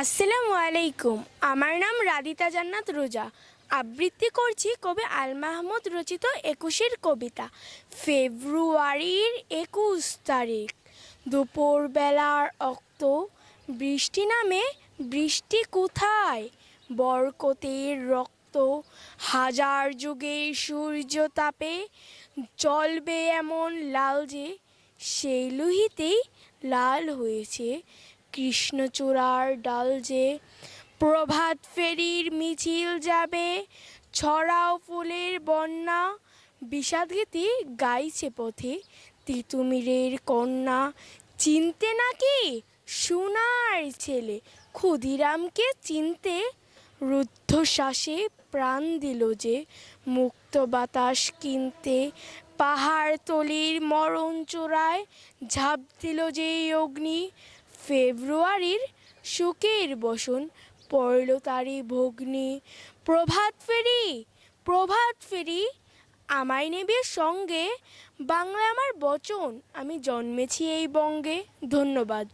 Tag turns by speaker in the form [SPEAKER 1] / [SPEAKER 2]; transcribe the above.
[SPEAKER 1] আসসালামু আলাইকুম। আমার নাম রাদিতা জান্নাত রোজা। আবৃত্তি করছি কবি আল মাহমুদ রচিত একুশের কবিতা। ফেব্রুয়ারির একুশ তারিখ। দুপুরবেলার অক্ত। বৃষ্টি নামে। বৃষ্টি কোথায়? বরকতের রক্ত। হাজার যুগে সূর্য তাপে। জ্বলবে এমন লাল যে, সেই লুহিতেই লাল হয়েছে। কৃষ্ণচূড়ার ডাল যে প্রভাত ফেরির মিছিল যাবে, ছড়াও ফুলের বন্যা, বিষাদগীতি গাইছে পথে তিতুমিরের কন্যা। চিনতে নাকি সোনার ছেলে? ক্ষুদিরামকে চিনতে রুদ্ধশ্বাসে প্রাণ দিল যে মুক্ত বাতাস কিনতে। পাহাড় তলির মরণ চূড়ায় ঝাঁপ দিল যে অগ্নি। ফেব্রুয়ারির সুখের বসন, পড়ল তারি ভগ্নি, প্রভাত ফেরি প্রভাত ফেরি, আমায় নেবে সঙ্গে বাংলা আমার বচন, আমি জন্মেছি এই বঙ্গে, ধন্যবাদ।